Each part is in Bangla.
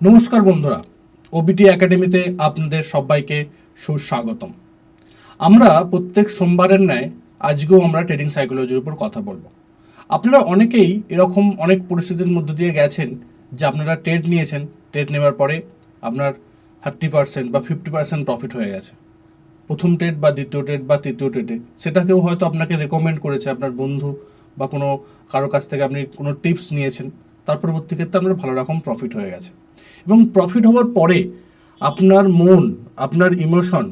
নমস্কার বন্ধুরা ওবিটি একাডেমিতে আপনাদের সবাইকে সুস্বাগতম। আমরা প্রত্যেক সোমবারের ন্যায় আজকেও আমরা ট্রেডিং সাইকোলজির উপর কথা বলব। আপনারা অনেকেই এরকম অনেক পরিস্থিতির মধ্য দিয়ে গেছেন যে আপনারা ট্রেড নিয়েছেন ট্রেড নেওয়ার পরে আপনার থার্টি পার্সেন্ট বা ফিফটি পার্সেন্ট প্রফিট হয়ে গেছে। প্রথম ট্রেড বা দ্বিতীয় ট্রেড বা তৃতীয় ট্রেডে সেটাকেও হয়তো আপনাকে রেকমেন্ড করেছে আপনার বন্ধু বা কোনো কারও কাছ থেকে আপনি কোনো টিপস নিয়েছেন, তার পরবর্তী ক্ষেত্রে আপনার ভালো রকম প্রফিট হয়ে গেছে। এবং প্রফিট হওয়ার পরে আপনার মন আপনার ইমোশন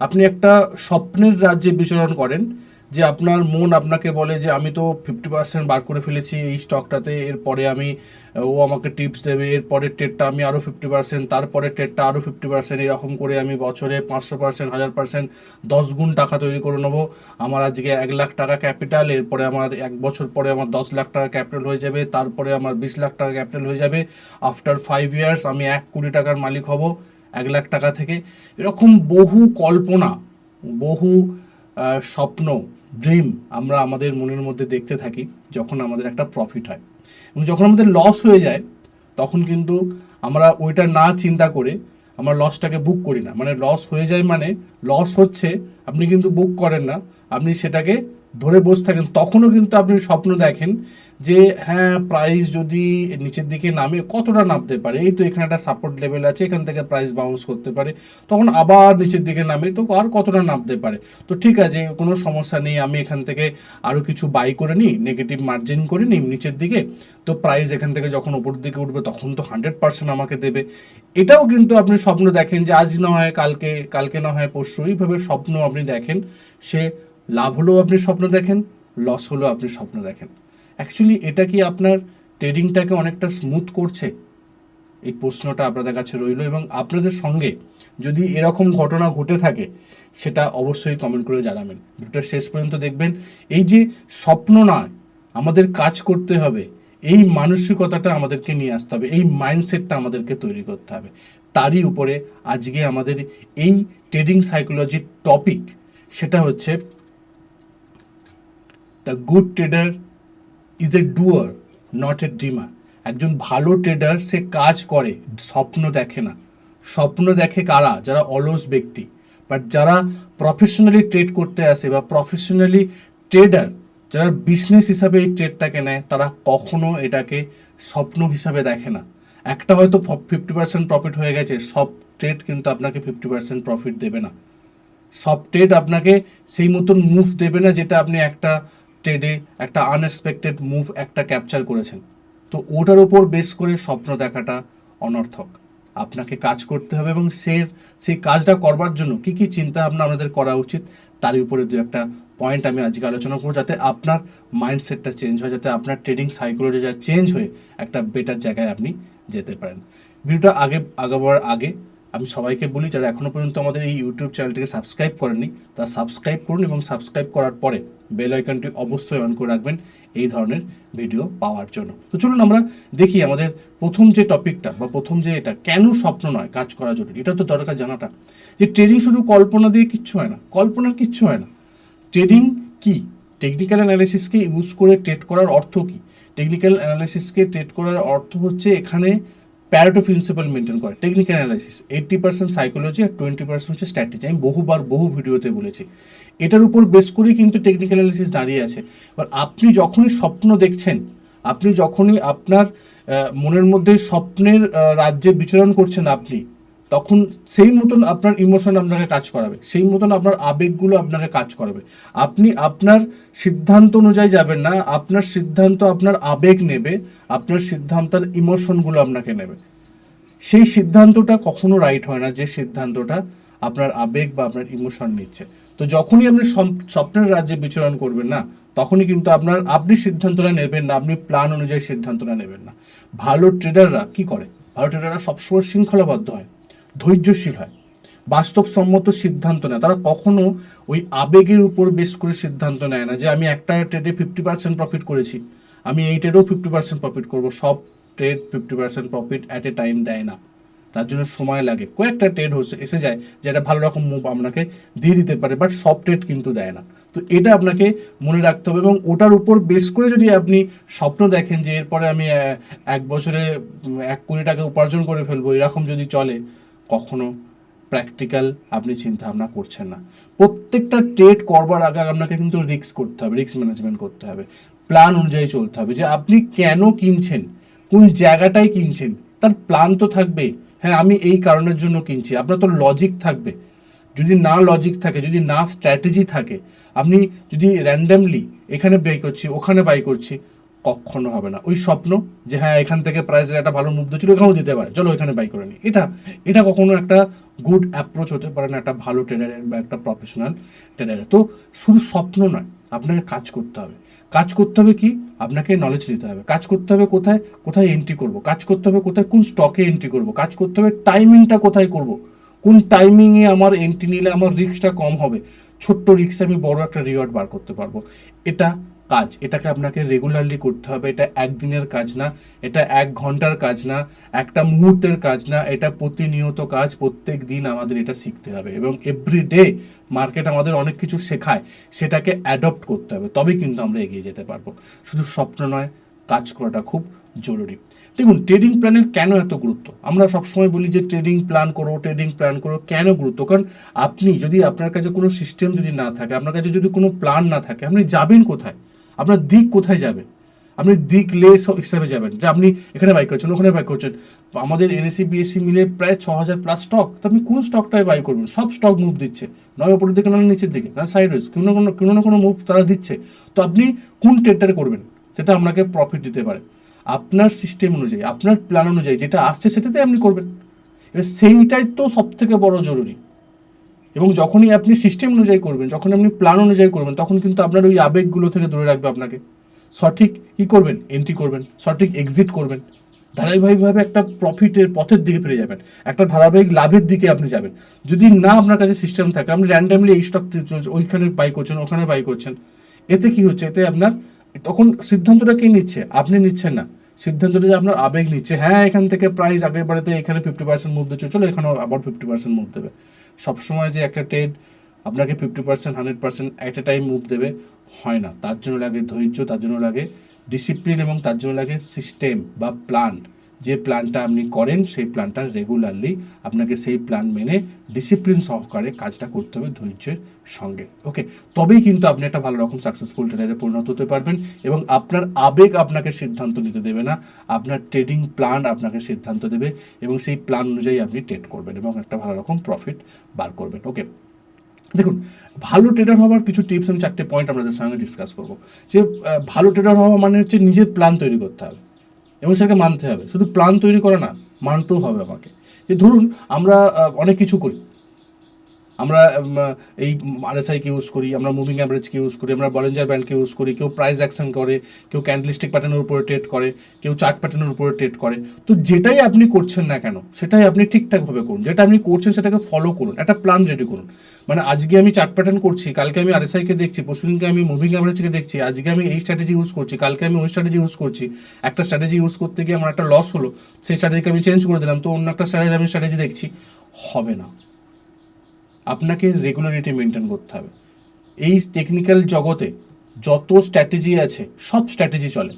আপনি একটা স্বপ্নের রাজ্যে বিচরণ করেন যে আপনার মন আপনাকে বলে যে আমি তো ফিফটি পার্সেন্ট বার করে ফেলেছি এই স্টকটাতে এরপরে আমি, ও আমাকে টিপস দেবে, এরপরের ট্রেডটা আমি আরও ফিফটি পার্সেন্ট তারপরের ট্রেডটা আরও ফিফটি পার্সেন্ট এরকম করে আমি বছরে পাঁচশো পার্সেন্ট হাজার পার্সেন্ট দশ গুণ টাকা তৈরি করে নেব। আমার আজকে এক লাখ টাকা ক্যাপিটাল এরপরে আমার এক বছর পরে আমার দশ লাখ টাকা ক্যাপিটাল হয়ে যাবে, তারপরে আমার বিশ লাখ টাকা ক্যাপিটাল হয়ে যাবে। আফটার ফাইভ ইয়ার্স আমি এক কোটি টাকার মালিক হব এক লাখ টাকা থেকে। এরকম বহু কল্পনা, বহু স্বপ্ন ড্রিম আমরা আমাদের মনের মধ্যে দেখতে থাকি, যখন আমাদের একটা প্রফিট হয়। এবং যখন আমাদের লস হয়ে যায়, তখন কিন্তু আমরা ওইটা না চিন্তা করে আমরা লসটাকে বুক করি না। মানে লস হয়ে যায় মানে লস হচ্ছে, আপনি কিন্তু বুক করেন না, আপনি সেটাকে ধরে বসে থাকেন, তখনও কিন্তু আপনি স্বপ্ন দেখেন যে হ্যাঁ প্রাইস যদি নিচের দিকে নামে কতটা নামতে পারে? এই তো এখানে একটা সাপোর্ট লেভেল আছে, এখান থেকে প্রাইস বাউন্স করতে পারে। তখন আবার নিচের দিকে নামে, তো আর কতটা নামতে পারে? তো ঠিক আছে, কোনো সমস্যা নেই, আমি এখান থেকে আরও কিছু বাই করে নিই নেগেটিভ মার্জিন করে নিই নিচের দিকে। তো প্রাইস এখান থেকে যখন উপর দিকে উঠবে, তখন তো হান্ড্রেড পার্সেন্ট আমাকে দেবে। এটাও কিন্তু আপনি স্বপ্ন দেখেন যে, আজ না হয় কালকে কালকে না হয় পরশু, এইভাবে স্বপ্ন আপনি দেখেন। সে লাভ হলেও আপনি স্বপ্ন দেখেন লস হলেও আপনি স্বপ্ন দেখেন। অ্যাকচুয়ালি এটা কি আপনার ট্রেডিংটাকে অনেকটা স্মুথ করছে? এই প্রশ্নটা আপনাদের কাছে রইল এবং আপনাদের সঙ্গে যদি এরকম ঘটনা ঘটে থাকে, সেটা অবশ্যই কমেন্ট করে জানাবেন। ভিডিওটা শেষ পর্যন্ত দেখবেন। এই যে স্বপ্ন নয়, আমাদের কাজ করতে হবে, এই মানসিকতাটা আমাদেরকে নিয়ে আসতে হবে, এই মাইন্ডসেটটা আমাদেরকে তৈরি করতে হবে। তারই উপরে আজকে আমাদের এই ট্রেডিং সাইকোলজির টপিক সেটা হচ্ছে the good trader is a doer not a dreamer একজন ভালো ট্রেডার সে কাজ করে, স্বপ্ন দেখে না। স্বপ্ন দেখে কারা? যারা অলস ব্যক্তি। বাট যারা প্রফেশনালি ট্রেড করতে আসে বা প্রফেশনালি ট্রেডার যারা বিজনেস হিসাবে এই ট্রেডটাকে নেয়, তারা কখনো এটাকে স্বপ্ন হিসাবে দেখে না। একটা হয়তো ফিফটি পার্সেন্ট প্রফিট হয়ে গেছে, সব ট্রেড কিন্তু আপনাকে ফিফটি পার্সেন্ট প্রফিট দেবে না। সব ট্রেড আপনাকে সেই মতন মুভ দেবে না, যেটা আপনি একটা ট্রেডে একটা আনএক্সপেক্টেড মুভ একটা ক্যাপচার করেছেন। তো ওটার ওপর বেস করে স্বপ্ন দেখাটা অনর্থক। আপনাকে কাজ করতে হবে এবং সে সেই কাজটা করবার জন্য কি কি চিন্তা ভাবনা আপনাদের করা উচিত তার উপরে দু একটা পয়েন্ট আমি আজকে আলোচনা করব, যাতে আপনার মাইন্ডসেটটা চেঞ্জ হয়, যাতে আপনার ট্রেডিং সাইকোলজি যা চেঞ্জ হয়ে একটা বেটার জায়গায় আপনি যেতে পারেন। ভিডিওটা আগে, আগাবার আগে আমি সবাইকে বলি, যারা এখনও পর্যন্ত আমাদের এই ইউটিউব চ্যানেলটিকে সাবস্ক্রাইব করেননি, তারা সাবস্ক্রাইব করুন এবং সাবস্ক্রাইব করার পরে বেল আইকনটি অবশ্যই অন করে রাখবেন এই ধরনের ভিডিও পাওয়ার জন্য। তো চলুন আমরা দেখি আমাদের প্রথম যে টপিকটা বা প্রথম যে এটা, কেন স্বপ্ন নয় কাজ করা জরুরি এটা তো দরকার জানাটা। যে ট্রেডিং শুধু কল্পনা দিয়ে কিচ্ছু হয় না, কল্পনার কিচ্ছু হয় না। ট্রেডিং কি? টেকনিক্যাল অ্যানালাইসিসকে ইউজ করে ট্রেড করার অর্থ কি? টেকনিক্যাল অ্যানালাইসিসকে ট্রেড করার অর্থ হচ্ছে এখানে প্যারেটো প্রিন্সিপাল মেনটেন করে। Technical analysis eighty percent psychology আর টোয়েন্টি পার্সেন্ট হচ্ছে স্ট্র্যাটেজি আমি বহুবার বহু ভিডিওতে বলেছি। এটার উপর বেশ করেই কিন্তু টেকনিক্যাল অ্যানালাইসিস দাঁড়িয়ে আছে। এবার আপনি যখনই স্বপ্ন দেখছেন, আপনি যখনই আপনার মনের মধ্যে স্বপ্নের রাজ্যে বিচরণ করছেন আপনি তখন সেই মতন আপনার ইমোশন আপনাকে কাজ করাবে। সেই মতন আপনার আবেগগুলো আপনাকে কাজ করাবে। আপনি আপনার সিদ্ধান্ত অনুযায়ী যাবেন না, আপনার সিদ্ধান্ত আপনার আবেগ নেবে, আপনার সিদ্ধান্তের ইমোশনগুলো আপনাকে নেবে। সেই সিদ্ধান্তটা কখনো রাইট হয় না যে সিদ্ধান্তটা আপনার আবেগ বা আপনার ইমোশন নিচ্ছে। তো যখনই আপনি স্বপ্নের রাজ্যে বিচরণ করবেন না, তখনই কিন্তু আপনার, আপনি সিদ্ধান্তটা নেবেন না, আপনি প্ল্যান অনুযায়ী সিদ্ধান্তটা নেবেন না। ভালো ট্রেডাররা কি করে? ভালো ট্রেডাররা সবসময় শৃঙ্খলাবদ্ধ হয়। ধৈর্যশীল হয়। বাস্তবসম্মত সিদ্ধান্ত নেয়। তারা কখনো ওই আবেগের উপর বেশ করে সিদ্ধান্ত নেয় না যে আমি একটা ট্রেডে ফিফটি পার্সেন্ট প্রফিট করেছি। আমি এই ট্রেডেও ফিফটি পার্সেন্ট প্রফিট করব। সব trade fifty percent profit at a time দেয় না। তার জন্য সময় লাগে। কয়েকটা ট্রেড হচ্ছে, এসে যায় যেটা ভালো রকম মুভ আপনাকে দিয়ে দিতে পারে বাট সব ট্রেড কিন্তু দেয় না। তো এটা আপনাকে মনে রাখতে হবে এবং ওটার উপর বেস করে যদি আপনি স্বপ্ন দেখেন যে এরপরে আমি এক বছরে এক কোটি টাকা উপার্জন করে ফেলব, এরকম যদি চলে কখনো প্র্যাকটিক্যাল আপনি চিন্তা ভাবনা করছেন না। প্রত্যেকটা ট্রেড করবার আগে আপনাকে কিন্তু রিস্ক করতে হবে রিস্ক ম্যানেজমেন্ট করতে হবে। প্ল্যান অনুযায়ী চলতে হবে যে আপনি কেন কিনছেন, কোন জায়গাটায় কিনছেন, তার প্ল্যান তো থাকবে। হ্যাঁ আমি এই কারণের জন্য কিনছি, আপনার তো লজিক থাকবে। যদি না লজিক থাকে, যদি না স্ট্র্যাটেজি থাকে, আপনি যদি র্যান্ডামলি এখানে বাই করছি, ওখানে বাই করছি কখনো হবে না। ওই স্বপ্ন যে হ্যাঁ এখান থেকে প্রাইসের একটা ভালো মুভ ছিল এখানেও দিতে পারে। চলো এখানে বাই করে নিই। এটা এটা কখনো একটা গুড অ্যাপ্রোচ হতে পারে না, একটা ভালো ট্রেডারের বা একটা প্রফেশনাল ট্রেডারের তো শুধু স্বপ্ন নয়, আপনাকে কাজ করতে হবে। কাজ করতে হবে কি? আপনাকে নলেজ নিতে হবে। কাজ করতে হবে কোথায়? কোথায় এন্ট্রি করব? কাজ করতে হবে কোথায়? কোন স্টকে এন্ট্রি করব? কাজ করতে হবে টাইমিংটা কোথায় করব? কোন টাইমিংয়ে আমার এন্ট্রি নিলে আমার রিস্কটা কম হবে? ছোট্ট রিস্কে আমি বড় একটা রিওয়ার্ড বার করতে পারব। এটা কাজ। এটাকে আপনাকে রেগুলারলি করতে হবে। এটা একদিনের কাজ না, এটা এক ঘণ্টার কাজ না, একটা মুহূর্তের কাজ না, এটা প্রতিনিয়ত কাজ, প্রত্যেক দিন আমাদের এটা শিখতে হবে এবং এভরি ডে মার্কেট আমাদের অনেক কিছু শেখায়, সেটাকে অ্যাডপ্ট করতে হবে তবেই কিন্তু আমরা এগিয়ে যেতে পারব। শুধু স্বপ্ন নয়, কাজ করাটা খুব জরুরি। দেখুন ট্রেডিং প্ল্যানের কেন এত গুরুত্ব? আমরা সবসময় বলি যে ট্রেডিং প্ল্যান করো ট্রেডিং প্ল্যান করো, কেন গুরুত্ব? কারণ আপনি যদি আপনার কাছে কোনো সিস্টেম যদি না থাকে, আপনার কাছে যদি কোনো প্ল্যান না থাকে, আপনি যাবেন কোথায়? আপনার দিক কোথায় যাবে? আপনি দিক লেস হিসাবে যাবেন। যে আপনি এখানে বাই করছেন, ওখানে বাই করছেন। আমাদের এনএসসি বিএসসি মিলে প্রায় ছ হাজার প্লাস স্টক তো আপনি কোন স্টকটায় বাই করবেন? সব স্টক মুভ দিচ্ছে। নয় ওপরের দিকে না নিচের দিকে, না সাইড ওয়েজ কোনো কোনো কোনো না কোনো মুভ তারা দিচ্ছে। তো আপনি কোন ট্রেডটারে করবেন? যেটা আপনাকে প্রফিট দিতে পারে। আপনার সিস্টেম অনুযায়ী, আপনার প্ল্যান অনুযায়ী, যেটা আসছে সেটাতে আপনি করবেন। এবার সেইটাই তো সব থেকে বড় জরুরি। এবং যখনই আপনি সিস্টেম অনুযায়ী করবেন, যখন আপনি প্ল্যান অনুযায়ী করবেন, তখন কিন্তু আপনার ওই আবেগগুলো থেকে দূরে রাখবে আপনাকে। সঠিক কি করবেন? এন্ট্রি করবেন, সঠিক এক্সিট করবেন। ধারাবাহিকভাবে একটা প্রফিটের পথের দিকে ফিরে যাবেন, একটা ধারাবাহিক লাভের দিকে আপনি যাবেন। যদি না আপনার কাছে সিস্টেম থাকে, আপনি র্যান্ডামলি এই স্টক চলছে, ওইখানে বাই করছেন, ওখানে বাই করছেন, এতে কি হচ্ছে? এতে আপনার তখন সিদ্ধান্তটা কে নিচ্ছে? আপনি নিচ্ছেন না। সিদ্ধান্তটা যে আপনার আবেগ নিচ্ছে হ্যাঁ এখান থেকে প্রাইস আগের বারেতে এখানে ফিফটি পার্সেন্ট মুভ দিচ্ছে, চলো এখানেও আবার ফিফটি পার্সেন্ট মুভ দেবে। সবসময় যে একটা ট্রেড আপনাকে ফিফটি পার্সেন্ট হান্ড্রেড পার্সেন্ট একটা টাইম মুভ দেবে, হয় না। তার জন্য লাগে ধৈর্য, তার জন্য লাগে ডিসিপ্লিন এবং তার জন্য লাগে সিস্টেম বা প্ল্যান যে প্ল্যানটা আপনি করেন, সেই প্ল্যানটা রেগুলারলি আপনাকে সেই প্ল্যান মেনে ডিসিপ্লিন সহকারে কাজটা করতে হবে ধৈর্যের সঙ্গে। ওকে তবেই কিন্তু আপনি একটা ভালো রকম সাকসেসফুল ট্রেডারে পরিণত হতে পারবেন এবং আপনার আবেগ আপনাকে সিদ্ধান্ত নিতে দেবে না। আপনার ট্রেডিং প্ল্যান আপনাকে সিদ্ধান্ত দেবে এবং সেই প্ল্যান অনুযায়ী আপনি ট্রেড করবেন এবং একটা ভালো রকম প্রফিট বার করবেন। ওকে দেখুন, ভালো ট্রেডার হওয়ার কিছু টিপস আমি চারটে পয়েন্ট আপনাদের সঙ্গে ডিসকাস করব। যে ভালো ট্রেডার হওয়া মানে হচ্ছে নিজের প্ল্যান তৈরি করতে হবে। এবং সেটাকে মানতে হবে। শুধু প্ল্যান তৈরি করে না, মানতেও হবে আমাকে। যে ধরুন, আমরা অনেক কিছু করি। আমরা এই আরএসআইকে ইউজ করি, আমরা মুভিং অ্যাভারেজকে ইউজ করি, আমরা বলেঞ্জার ব্যান্ডকে ইউজ করি, কেউ প্রাইস অ্যাকশন করে, কেউ ক্যান্ডেলস্টিক প্যাটার্নের উপরে ট্রেড করে, কেউ চার্ট প্যাটার্নের উপরে ট্রেড করে। তো যেটাই আপনি করছেন না কেন, সেটাই আপনি ঠিকঠাকভাবে করুন। যেটা আপনি করছেন সেটাকে ফলো করুন, একটা প্ল্যান রেডি করুন। মানে আজকে আমি চার্ট প্যাটার্ন করছি, কালকে আমি আরএসআইকে দেখছি, পরশুদিনকে আমি মুভিং অ্যাভারেজকে দেখছি, আজকে আমি এই স্ট্র্যাটেজি ইউজ করছি, কালকে আমি ওই স্ট্র্যাটেজি ইউজ করছি। একটা স্ট্র্যাটেজি ইউজ করতে গিয়ে আমার একটা লস হলো, সেই স্ট্র্যাটেজিকে আমি চেঞ্জ করে দিলাম, তো অন্য একটা স্ট্র্যাটেজি আমি স্ট্র্যাটেজি দেখছি, হবে না। আপনাকে রেগুলারিটি মেনটেন করতে হবে। এই টেকনিক্যাল জগতে যত স্ট্র্যাটেজি আছে, সব স্ট্র্যাটেজি চলে।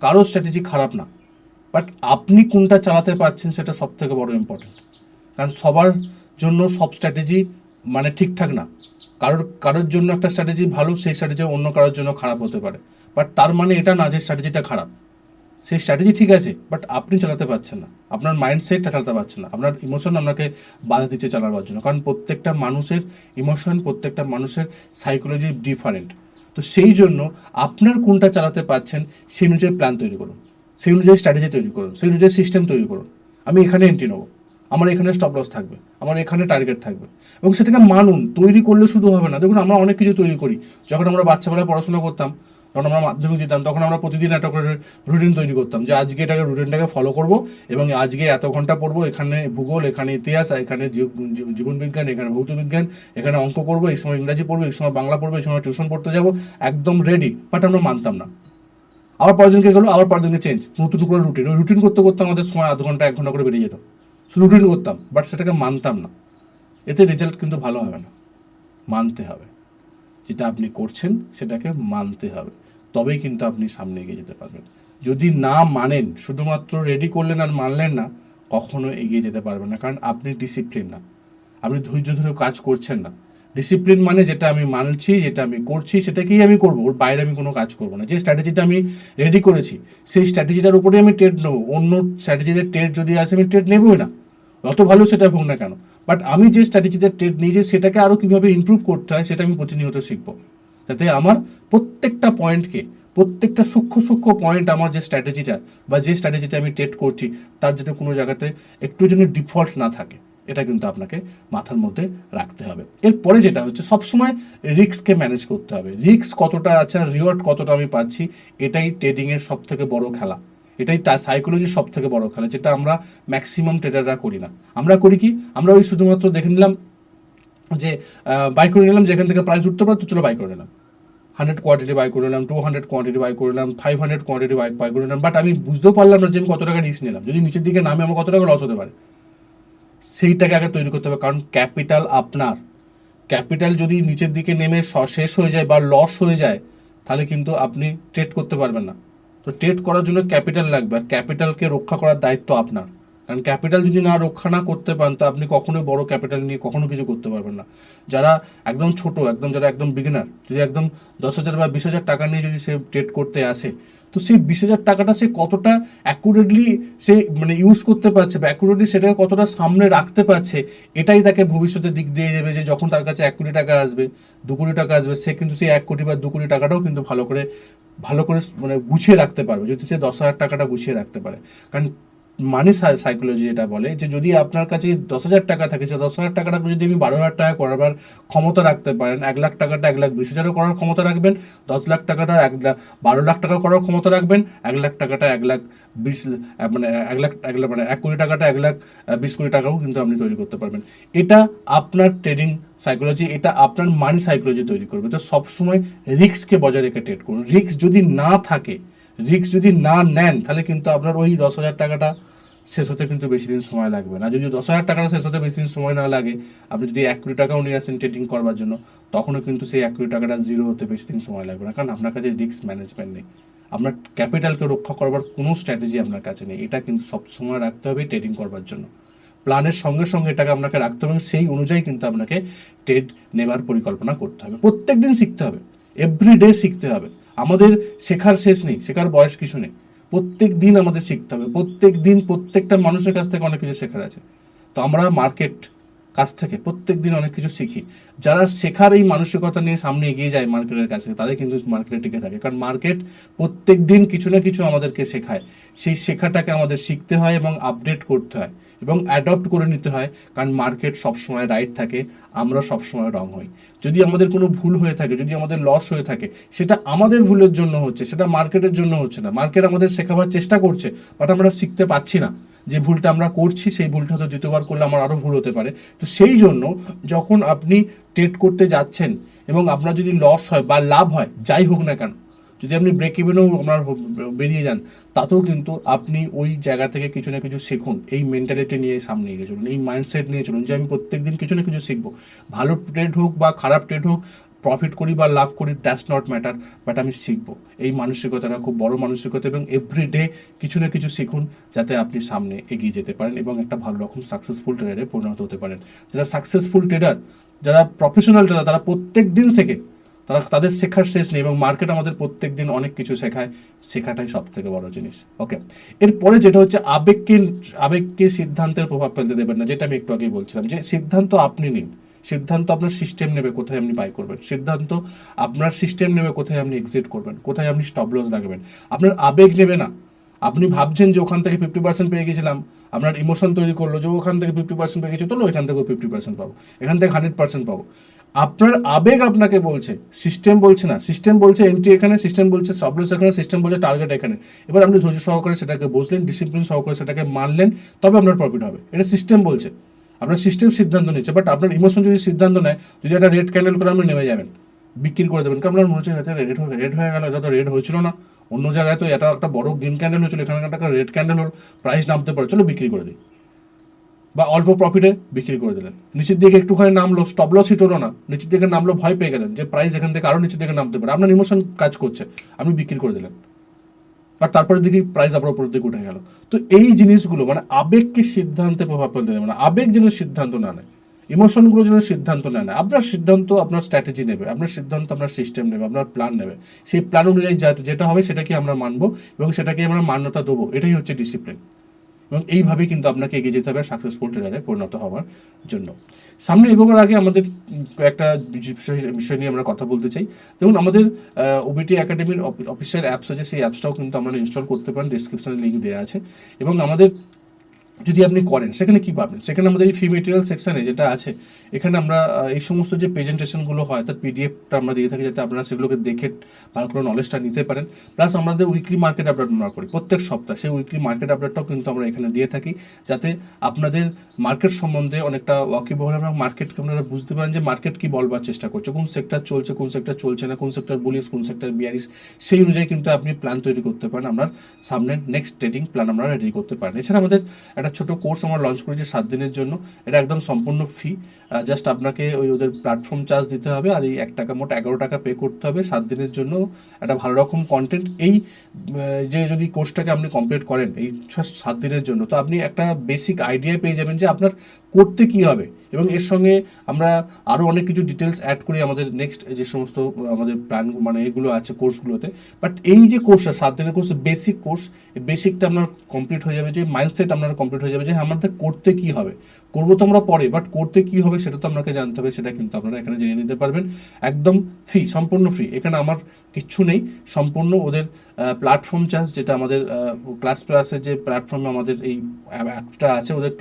কারও স্ট্র্যাটেজি খারাপ না। বাট আপনি কোনটা চালাতে পারছেন সেটা সব থেকে বড় ইম্পর্টেন্ট কারণ সবার জন্য সব স্ট্র্যাটেজি মানে ঠিকঠাক না। কারোর কারোর জন্য একটা স্ট্র্যাটেজি ভালো, সেই স্ট্র্যাটেজি অন্য কারোর জন্য খারাপ হতে পারে। বাট তার মানে এটা না যে স্ট্র্যাটেজিটা খারাপ। সেই স্ট্র্যাটেজি ঠিক আছে বাট আপনি চালাতে পারছেন না। আপনার মাইন্ডসেটটা চালাতে পারছেন না। আপনার ইমোশন আপনাকে বাধা দিচ্ছে চালাবার জন্য। কারণ প্রত্যেকটা মানুষের ইমোশন প্রত্যেকটা মানুষের সাইকোলজি ডিফারেন্ট তো সেই জন্য আপনার কোনটা চালাতে পারছেন, সেই অনুযায়ী প্ল্যান তৈরি করুন। সেই অনুযায়ী স্ট্র্যাটেজি তৈরি করুন। সেই অনুযায়ী সিস্টেম তৈরি করুন। আমি এখানে এন্ট্রি নেব। আমার এখানে স্টপ লস থাকবে। আমার এখানে টার্গেট থাকবে। এবং সেটাকে মানুন। তৈরি করলে শুধু হবে না। দেখুন আমরা অনেক কিছু তৈরি করি। যখন আমরা বাচ্চাবেলায় পড়াশোনা করতাম যখন আমরা মাধ্যমিক দিতাম, তখন আমরা প্রতিদিন একটা করে রুটিন তৈরি করতাম যে আজকে এটাকে রুটিনটাকে ফলো করব এবং আজকে এত ঘণ্টা পড়ব, এখানে ভূগোল, এখানে ইতিহাস, এখানে জীব- জীব- জীবনবিজ্ঞান, এখানে ভৌত বিজ্ঞান এখানে অঙ্ক করব, এই সময় ইংরাজি পড়ব, এই সময় বাংলা পড়ব, এই সময় টিউশন পড়তে যাব, একদম রেডি বাট আমরা মানতাম না। আবার পরের দিনকে গেলো আবার পরের দিনকে চেঞ্জ নতুন করে রুটিন ওই রুটিন করতে করতে আমাদের সময় আধ ঘণ্টা, এক ঘণ্টা করে বেরিয়ে যেত। শুধু রুটিন করতাম বাট সেটাকে মানতাম না। এতে রেজাল্ট কিন্তু ভালো হবে না। মানতে হবে। যেটা আপনি করছেন সেটাকে মানতে হবে। তবেই কিন্তু আপনি সামনে এগিয়ে যেতে পারবেন। যদি না মানেন, শুধুমাত্র রেডি করলেন আর মানলেন না, কখনো এগিয়ে যেতে পারবেন না। কারণ আপনি ডিসিপ্লিন না। আপনি ধৈর্য ধরে কাজ করছেন না। ডিসিপ্লিন মানে যেটা আমি মানছি, যেটা আমি করছি, সেটাকেই আমি করব। ওর বাইরে আমি কোনো কাজ করব না। যে স্ট্র্যাটেজিটা আমি রেডি করেছি, সেই স্ট্র্যাটেজিটার উপরেই আমি ট্রেড নেব। অন্য স্ট্র্যাটেজিতে ট্রেড যদি আসে, আমি ট্রেড নেবই না। যত ভালো সেটা হোক না কেন। বাট আমি যে স্ট্র্যাটেজিতে ট্রেড নিয়েছি সেটাকে আরও কীভাবে ইমপ্রুভ করতে হয় সেটা আমি প্রতিনিয়ত শিখব। যাতে আমার প্রত্যেকটা পয়েন্টকে প্রত্যেকটা সূক্ষ্ম সূক্ষ্ম পয়েন্ট আমার যে স্ট্র্যাটেজিটা বা যে স্ট্র্যাটেজিটা আমি ট্রেড করছি, তার যাতে কোনো জায়গাতে একটু যেন ডিফল্ট না থাকে, এটা কিন্তু আপনাকে মাথার মধ্যে রাখতে হবে। এরপরে যেটা হচ্ছে, সবসময় রিস্ককে ম্যানেজ করতে হবে। রিস্ক কতটা আছে আর রিওয়ার্ড কতটা আমি পাচ্ছি, এটাই ট্রেডিংয়ের সব থেকে বড় খেলা। এটাই সাইকোলজির সব থেকে বড় খেলা, যেটা আমরা ম্যাক্সিমাম ট্রেডাররা করি না। আমরা করি কি? আমরা ওই শুধুমাত্র দেখে নিলাম যে বাই করে নিলাম যেখান থেকে প্রাইস উঠতে পারে, তো চলো বাই করে নিলাম। হান্ড্রেড কোয়ান্টিটি বাই করে নিলাম টু হান্ড্রেড কোয়ান্টিটি বাই করে নিলাম five hundred quantity buy buy করে নিলাম বাট আমি বুঝতেও পারলাম না যে আমি কত টাকা রিস্ক নিলাম। যদি নিচের দিকে নামে, আমার কত টাকা লস হতে পারে? সেইটাকে আগে তৈরি করতে হবে, কারণ ক্যাপিটাল আপনার। ক্যাপিটাল যদি নিচের দিকে নেমে শেষ হয়ে যায় বা লস হয়ে যায়, তাহলে কিন্তু আপনি ট্রেড করতে পারবেন না। তো ট্রেড করার জন্য ক্যাপিটাল লাগবে। আর ক্যাপিটালকে রক্ষা করার দায়িত্ব আপনার। কারণ ক্যাপিটাল যদি না রক্ষা না করতে পারেন, তো আপনি কখনোই বড় ক্যাপিটাল নিয়ে কখনো কিছু করতে পারবেন না। যারা একদম ছোট, একদম যারা একদম বিগিনার যদি একদম দশ হাজার বা বিশ হাজার টাকা নিয়ে যদি সে ট্রেড করতে আসে, তো সেই বিশ হাজার টাকাটা সে কতটা অ্যাকুরেটলি সে মানে ইউজ করতে পারছে বা অ্যাকুরেটলি সেটাকে কতটা সামনে রাখতে পারছে, এটাই তাকে ভবিষ্যতে দিক দিয়ে দেবে যে যখন তার কাছে এক কোটি টাকা আসবে, দু কোটি টাকা আসবে, সে কিন্তু সেই এক কোটি বা দু কোটি টাকাটাও কিন্তু ভালো করে ভালো করে মানে গুছিয়ে রাখতে পারবে, যদি সে দশ হাজার টাকাটা গুছিয়ে রাখতে পারে। কারণ মানি সাইকোলজি যেটা বলে, যে যদি আপনার কাছে দশ হাজার টাকা থাকে সে দশ হাজার টাকাটা যদি আপনি বারো হাজার টাকা করাবার ক্ষমতা রাখতে পারেন, এক লাখ টাকাটা, এক লাখ বিশ হাজারও করার ক্ষমতা রাখবেন, দশ লাখ টাকাটা, এক লাখ, বারো লাখ টাকা করার ক্ষমতা রাখবেন, এক লাখ টাকাটা, এক লাখ বিশ মানে এক লাখ এক লাখ মানে এক কোটি টাকাটা, এক লাখ বিশ কোটি টাকাও কিন্তু আপনি তৈরি করতে পারবেন। এটা আপনার ট্রেডিং সাইকোলজি এটা আপনার মানি সাইকোলজি তৈরি করবে। তো সবসময় রিস্ককে বজায় রেখে ট্রেড করুন। রিস্ক যদি না থাকে রিস্ক যদি না নেন, তাহলে কিন্তু আপনার ওই দশ হাজার টাকাটা শেষ হতে কিন্তু বেশি দিন সময় লাগবে না। যদি দশ হাজার টাকাটা শেষ হতে বেশি দিন সময় না লাগে, আপনি যদি এক কোটি টাকাও নিয়ে আসেন ট্রেডিং করবার জন্য, তখনও কিন্তু সেই এক কোটি টাকাটা জিরো হতে বেশি দিন সময় লাগবে না। কারণ আপনার কাছে রিস্ক ম্যানেজমেন্ট নেই। আপনার ক্যাপিটালকে রক্ষা করবার কোনো স্ট্র্যাটেজি আপনার কাছে নেই। এটা কিন্তু সব সময় রাখতে হবে ট্রেডিং করবার জন্য। প্ল্যানের সঙ্গে সঙ্গে এটাকে আপনাকে রাখতে হবে সেই অনুযায়ী কিন্তু আপনাকে ট্রেড নেবার পরিকল্পনা করতে হবে। প্রত্যেক দিন শিখতে হবে। এভরি ডে শিখতে হবে। আমাদের শেখার শেষ নেই, শেখার বয়স কিছু নেই। প্রত্যেক দিন আমাদের শিখতে হবে। প্রত্যেক দিন প্রত্যেকটা মানুষের কাছ থেকে অনেক কিছু শেখার আছে। তো আমরা মার্কেট কাছ থেকে প্রত্যেক দিন অনেক কিছু শিখি। যারা শেখার এই মানসিকতা নিয়ে সামনে এগিয়ে যায় মার্কেটের কাছে, তারাই কিন্তু মার্কেটে টিকে থাকে। কারণ মার্কেট প্রত্যেক দিন কিছু না কিছু আমাদেরকে শেখায়। সেই শেখাটাকে আমাদের শিখতে হয় এবং আপডেট করতে হয়। এবং অ্যাডপ্ট করে নিতে হয়, কারণ মার্কেট সবসময় রাইট থাকে, আমরা সবসময় রং হই। যদি আমাদের কোনো ভুল হয়ে থাকে, যদি আমাদের লস হয়ে থাকে, সেটা আমাদের ভুলের জন্য হচ্ছে, সেটা মার্কেটের জন্য হচ্ছে না। মার্কেট আমাদের শেখাবার চেষ্টা করছে বাট আমরা শিখতে পাচ্ছি না। যে ভুলটা আমরা করছি, সেই ভুলটা হয়তো দ্বিতীয়বার করলে আমার আরও ভুল হতে পারে। তো সেই জন্য যখন আপনি ট্রেড করতে যাচ্ছেন, এবং আপনার যদি লস হয় বা লাভ হয়, যাই হোক না কেন যদি আপনি ব্রেক ইভেনও আপনার বেরিয়ে যান, তাতেও কিন্তু আপনি ওই জায়গা থেকে কিছু না কিছু শিখুন। এই মেন্টালিটি নিয়ে সামনে এগিয়ে চলুন, এই মাইন্ডসেট নিয়ে চলুন যে আমি প্রত্যেক দিন কিছু না কিছু শিখব। ভালো ট্রেড হোক বা খারাপ ট্রেড হোক প্রফিট করি বা লাভ করি দ্যাটস নট ম্যাটার বাট আমি শিখব। এই মানসিকতাটা খুব বড় মানসিকতা এবং এভরি ডে কিছু না কিছু শিখুন, যাতে আপনি সামনে এগিয়ে যেতে পারেন এবং একটা ভালো রকম সাকসেসফুল ট্রেডারে পরিণত হতে পারেন। যারা সাকসেসফুল ট্রেডার যারা প্রফেশনাল ট্রেডার তারা প্রত্যেক দিন শেখে তারা তাদের শেখার শেষ নেই এবং মার্কেট আমাদের প্রত্যেক দিন অনেক কিছু শেখায় শেখাটাই সব থেকে বড় জিনিস। ওকে এরপরে যেটা হচ্ছে আবেগকে আবেগকে সিদ্ধান্তের প্রভাব ফেলতে দেবেন না যেটা আমি একটু আগেই বলছিলাম যে সিদ্ধান্ত আপনি নিন। সিদ্ধান্ত আপনার সিস্টেম নেবে কোথায় আপনি বাই করবেন। সিদ্ধান্ত আপনার সিস্টেম নেবে কোথায় আপনি এক্সিট করবেন। কোথায় আপনি স্টপ লস রাখবেন আপনার আবেগ নেবে না। আপনি ভাবছেন যে ওখান থেকে ফিফটি পার্সেন্ট পেয়ে গেছিলাম। আপনার ইমোশন তৈরি করল যে ওখান থেকে ফিফটি পার্সেন্ট পেয়ে গেছে তো এখান থেকেও ফিফটি পার্সেন্ট পাবো। এখান থেকে হান্ড্রেড পার্সেন্ট পাবো। আপনার আবেগ আপনাকে বলছে সিস্টেম বলছে না। সিস্টেম বলছে এন্ট্রি এখানে সিস্টেম বলছে সবলস এখানে সিস্টেম বলছে টার্গেট এখানে। এবার আপনি ধৈর্য সহকারে সেটাকে বসলেন ডিসিপ্লিন সহকারে সেটাকে মানলেন, তবে আপনার প্রফিট হবে। এটা সিস্টেম বলছে। আপনার সিস্টেম সিদ্ধান্ত নিচ্ছে বাট আপনার ইমোশন যদি সিদ্ধান্ত নেয়, যদি একটা রেড ক্যান্ডেল করে আপনি নেমে যাবেন, বিক্রি করে দেবেন। কারণ আপনার মনে হচ্ছে রেড হয়ে রেড হয়ে গেল, এটা তো রেড হয়েছিল না। অন্য জায়গায় তো এটা একটা বড় গ্রিন ক্যান্ডেল হয়েছিল, এখানে একটা রেড ক্যান্ডেল হল প্রাইস নামতে পারে, চলো বিক্রি করে দিই। বা অল্প প্রফিটে বিক্রি করে দিলেন। নিচের দিকে একটুখানি নামলো স্টপ লস হিট হলো না। নিচের দিকে নামলো, ভয় পেয়ে গেলেন যে প্রাইস এখান থেকে আরও নিচের দিকে নামতে পারে। আপনার ইমোশন কাজ করছে, আপনি বিক্রি করে দিলেন। আর তারপরে দেখি প্রাইস আবার উপরের দিকে উঠে গেল। তো এই জিনিসগুলো মানে আবেগকে সিদ্ধান্তে প্রভাব ফেলতে মানে আবেগ যেন সিদ্ধান্ত না নেয় ইমোশনগুলো যেন সিদ্ধান্ত না নেয়। আপনার সিদ্ধান্ত আপনার স্ট্র্যাটেজি নেবে, আপনার সিদ্ধান্ত আপনার সিস্টেম নেবে, আপনার প্ল্যান নেবে। সেই প্ল্যান অনুযায়ী যেটা হবে সেটাকে আমরা মানবো এবং সেটাকে আমরা মান্যতা দেবো। এটাই হচ্ছে ডিসিপ্লিন এবং এইভাবেই কিন্তু আপনাকে এগিয়ে যেতে হবে সাকসেসফুল ট্রেডারে পরিণত হওয়ার জন্য। সামনে এগোবার আগে আমাদের একটা বিষয় নিয়ে আমরা কথা বলতে চাই। দেখুন, আমাদের ওবিটি একাডেমির অফিসিয়াল অ্যাপস আছে, সেই অ্যাপসটাও কিন্তু আমরা ইনস্টল করতে পারেন ডিসক্রিপশানে লিঙ্ক দেওয়া আছে। এবং আমাদের যদি আপনি করেন, সেখানে কি পাবেন সেখানে আমাদের এই ফি মেটেরিয়াল সেকশনে যেটা আছে, এখানে আমরা এই সমস্ত যে প্রেজেন্টেশনগুলো হয়, তার পিডিএফটা আমরা দিয়ে থাকি যাতে আপনারা সেগুলোকে দেখে ভালো করে নলেজটা নিতে পারেন। প্লাস আমাদের উইকলি মার্কেট আপডেট আমরা করি, প্রত্যেক সপ্তাহে। সেই উইকলি মার্কেট আপডেটটাও কিন্তু আমরা এখানে দিয়ে থাকি, যাতে আপনাদের মার্কেট সম্বন্ধে অনেকটা ওয়াকিবহল এবং মার্কেটকে আপনারা বুঝতে পারেন যে মার্কেট কি বলবার চেষ্টা করছে, কোন সেক্টর চলছে, কোন সেক্টর চলছে না, কোন সেক্টর বুলিশ কোন সেক্টর বিয়ারিশ সেই অনুযায়ী কিন্তু আপনি প্ল্যান তৈরি করতে পারেন। আপনার সামনের নেক্সট ট্রেডিং প্ল্যান আমরা রেডি করতে পারেন। এছাড়া আমাদের একটা ছোট কোর্স আমরা লঞ্চ করেছি সাত দিনের জন্য। এটা একদম সম্পূর্ণ ফি জাস্ট আপনাকে ওই ওদের প্ল্যাটফর্ম চার্জ দিতে হবে আর এই এক টাকা মোট এগারো টাকা পে করতে হবে সাত দিনের জন্য। একটা ভালো রকম কন্টেন্ট এই যে যদি কোর্সটাকে আপনি কমপ্লিট করেন এই সাত দিনের জন্য, তো আপনি একটা বেসিক আইডিয়া পেয়ে যাবেন যে আপনার করতে কি হবে? এবং এর সঙ্গে আমরা আরও অনেক কিছু ডিটেলস অ্যাড করি আমাদের নেক্সট যে সমস্ত, আমাদের প্ল্যান মানে এগুলো আছে কোর্সগুলোতে বাট এই যে কোর্সটা সাত দিনের কোর্স বেসিক কোর্স বেসিকটা আপনার কমপ্লিট হয়ে যাবে যে মাইন্ডসেট আপনার কমপ্লিট হয়ে যাবে যে, আমাদের করতে কি হবে? করব তো আমরা পরে বাট করতে কি হবে সেটা তো আপনাকে জানতে হবে, সেটা কিন্তু আপনারা এখানে জেনে নিতে পারবেন। একদম ফ্রি সম্পূর্ণ ফ্রি এখানে আমার কিচ্ছু নেই, সম্পূর্ণ ওদের প্ল্যাটফর্ম চার্জ যেটা আমাদের ক্লাস প্লাসের যে প্ল্যাটফর্মে আমাদের এই অ্যাপটা আছে, ওদের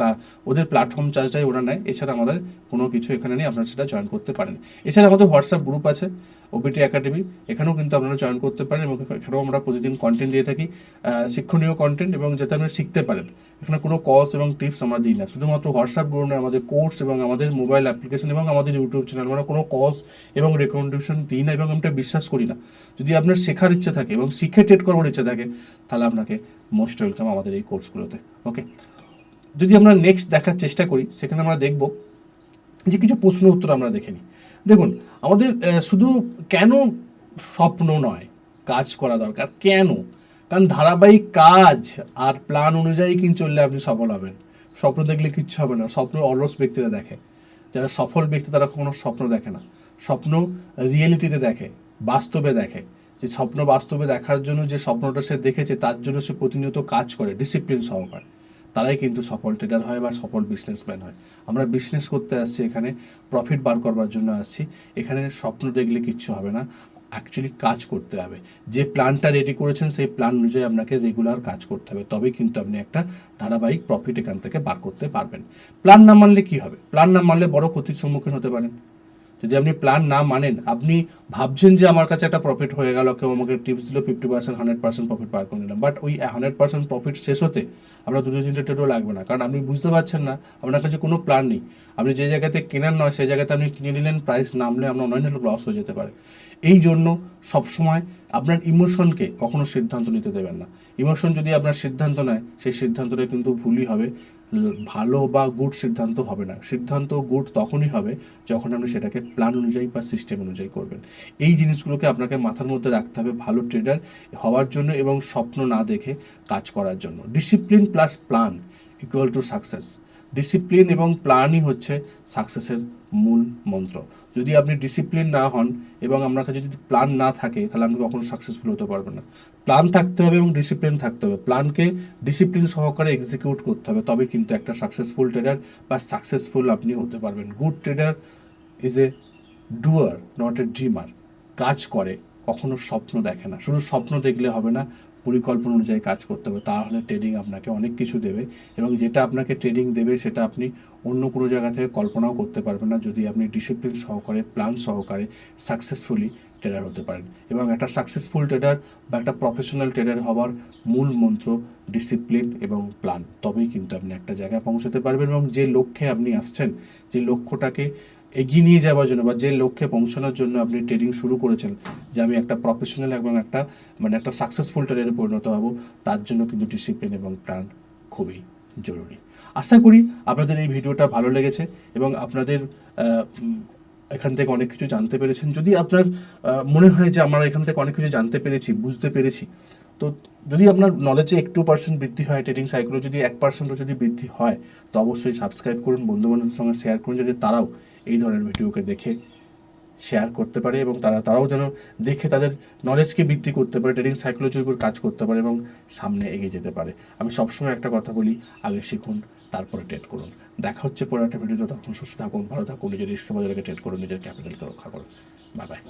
ওদের প্ল্যাটফর্ম চার্জটাই ওরা নেয়। এছাড়া আমাদের কোনো কিছু এখানে নেই, আপনারা সেটা জয়েন করতে পারেন। এছাড়া আমাদের হোয়াটসঅ্যাপ গ্রুপ আছে। ওবিটি একাডেমি এখানেও কিন্তু আপনারা জয়েন করতে পারেন এবং এখানেও আমরা প্রতিদিন কন্টেন্ট দিয়ে থাকি শিক্ষণীয় কন্টেন্ট এবং যাতে আপনি শিখতে পারেন। এখানে কোনো কজ এবং টিপস আমরা দিই না। শুধুমাত্র হোয়াটসঅ্যাপ গ্রুপে আমাদের কোর্স এবং আমাদের মোবাইল অ্যাপ্লিকেশন এবং আমাদের ইউটিউব চ্যানেল আমরা কোনো কজ এবং রেকমেন্ডেশন দিই না এবং আমরা বিশ্বাস করি না। যদি আপনার শেখার ইচ্ছা থাকে এবং শিখে ট্রেড করবার ইচ্ছা থাকে, তাহলে আপনাকে মোস্ট ওয়েলকাম আমাদের এই কোর্সগুলোতে ওকে যদি আমরা নেক্সট দেখার চেষ্টা করি, সেখানে আমরা দেখব যে কিছু প্রশ্ন উত্তর আমরা দেখে নিই। দেখুন, আমাদের শুধু কেন স্বপ্ন নয় কাজ করা দরকার, কেন? কারণ ধারাবাহিক কাজ আর প্ল্যান অনুযায়ী কিন্তু চললে আপনি সফল হবেন। স্বপ্ন দেখলে কিচ্ছু হবে না। স্বপ্ন অলস ব্যক্তিরা দেখে। যারা সফল ব্যক্তি, তারা কখনো স্বপ্ন দেখে না। স্বপ্ন রিয়েলিটিতে দেখে, বাস্তবে দেখে। যে স্বপ্ন বাস্তবে দেখার জন্য যে স্বপ্নটা সে দেখেছে, তার জন্য সে প্রতিনিয়ত কাজ করে ডিসিপ্লিন সহকারে। তারাই কিন্তু সফল ট্রেডার হয় বা সফল বিজনেসম্যান হয়। আমরা বিজনেস করতে আসছি, এখানে প্রফিট বার করবার জন্য আসছি। এখানে স্বপ্ন দেখলে কিচ্ছু হবে না অ্যাকচুয়ালি কাজ করতে হবে। যে প্ল্যানটা রেডি করেছেন, সেই প্ল্যান অনুযায়ী আপনাকে রেগুলার কাজ করতে হবে। তবেই কিন্তু আপনি একটা ধারাবাহিক প্রফিট এখান থেকে বার করতে পারবেন। প্ল্যান না মানলে কী হবে? প্ল্যান না মানলে বড় ক্ষতির সম্মুখীন হতে পারেন। যদি আপনি প্ল্যান না মানেন, আপনি ভাবছেন যে আমার কাছে একটা প্রফিট হয়ে গেল, কেউ আমাকে টিপস দিল fifty percent hundred percent profit পার করে নিলাম। বাট ওই হান্ড্রেড পার্সেন্ট প্রফিট শেষ হতে আপনার দুটো তিনটে ট্রেডও লাগবে না। কারণ আপনি বুঝতে পারছেন না, আপনার কাছে কোনো প্ল্যান নেই। আপনি যে জায়গাতে কেনার নয়, সেই জায়গাতে আপনি কিনে নিলেন প্রাইস নামলে আপনার অনলাইনে লস হয়ে যেতে পারে। এই জন্য সবসময় আপনার ইমোশনকে কখনো সিদ্ধান্ত নিতে দেবেন না। ইমোশন যদি আপনার সিদ্ধান্ত নেয়, সেই সিদ্ধান্তটা কিন্তু ভুলই হবে। ভালো বা গুড সিদ্ধান্ত হবে না। সিদ্ধান্ত গুড তখনই হবে যখন আপনি সেটাকে প্ল্যান অনুযায়ী বা সিস্টেম অনুযায়ী করবেন। এই জিনিসগুলোকে আপনাকে মাথার মধ্যে রাখতে হবে ভালো ট্রেডার হওয়ার জন্য এবং স্বপ্ন না দেখে কাজ করার জন্য। Discipline plus plan equal to success discipline এবং প্ল্যানই হচ্ছে সাকসেসের মূল মন্ত্র। যদি আপনি ডিসিপ্লিন না হন এবং আপনার কাছে যদি প্ল্যান না থাকে, তাহলে আপনি কখনো সাকসেসফুল হতে পারবেন না। প্ল্যান থাকতে হবে এবং ডিসিপ্লিন থাকতে হবে। প্ল্যানকে ডিসিপ্লিন সহকারে এক্সিকিউট করতে হবে তবে কিন্তু একটা সাকসেসফুল ট্রেডার বা সাকসেসফুল আপনি হতে পারবেন। Good trader is a doer not a dreamer কাজ করে, কখনো স্বপ্ন দেখে না। শুধু স্বপ্ন দেখলে হবে না পরিকল্পনা অনুযায়ী কাজ করতে হবে, তাহলে ট্রেডিং আপনাকে অনেক কিছু দেবে এবং যেটা আপনাকে ট্রেডিং দেবে সেটা আপনি অন্য কোনো জায়গা থেকে কল্পনাও করতে পারবেন না যদি আপনি ডিসিপ্লিন সহকারে প্ল্যান সহকারে সাকসেসফুলি ট্রেডার হতে পারেন এবং একটা সাকসেসফুল ট্রেডার বা একটা প্রফেশনাল ট্রেডার হওয়ার মূল মন্ত্র ডিসিপ্লিন এবং প্ল্যান তবেই কিন্তু আপনি একটা জায়গায় পৌঁছাতে পারবেন এবং যে লক্ষ্যে আপনি আসছেন, যে লক্ষ্যটাকে এগিয়ে নিয়ে যাওয়ার জন্য বা যে লক্ষ্যে পৌঁছানোর জন্য আপনি ট্রেডিং শুরু করেছেন, যে আমি একটা প্রফেশনাল এবং একটা মানে একটা সাকসেসফুল ট্রেডারে পরিণত হব, তার জন্য কিন্তু ডিসিপ্লিন এবং প্ল্যান খুবই জরুরি। আশা করি আপনাদের এই ভিডিওটা ভালো লেগেছে এবং আপনাদের এখান থেকে অনেক কিছু জানতে পেরেছেন। যদি আপনার মনে হয় যে আমরা এখান থেকে অনেক কিছু জানতে পেরেছি, বুঝতে পেরেছি, তো যদি আপনার নলেজে একটু পার্সেন্ট বৃদ্ধি হয় ট্রেডিং সাইকেলে যদি এক পার্সেন্টও যদি বৃদ্ধি হয়, তো অবশ্যই সাবস্ক্রাইব করুন বন্ধু বান্ধবের সঙ্গে শেয়ার করুন, যাতে তারাও এই ধরনের ভিডিওকে দেখে শেয়ার করতে পারে এবং তারা, তারাও যেন দেখে তাদের নলেজকে বৃদ্ধি করতে পারে ট্রেডিং সাইকোলজির উপর কাজ করতে পারে এবং সামনে এগিয়ে যেতে পারে। আমি সবসময় একটা কথা বলি, আগে শিখুন, তারপরে ট্রেড করুন। দেখা হচ্ছে পরে একটা ভিডিওতে তখন সুস্থ থাকুন, ভালো থাকুন, নিজের ইষ্ট বাজারকে ট্রেড করুন, নিজের ক্যাপিটালকে রক্ষা করুন। Bye bye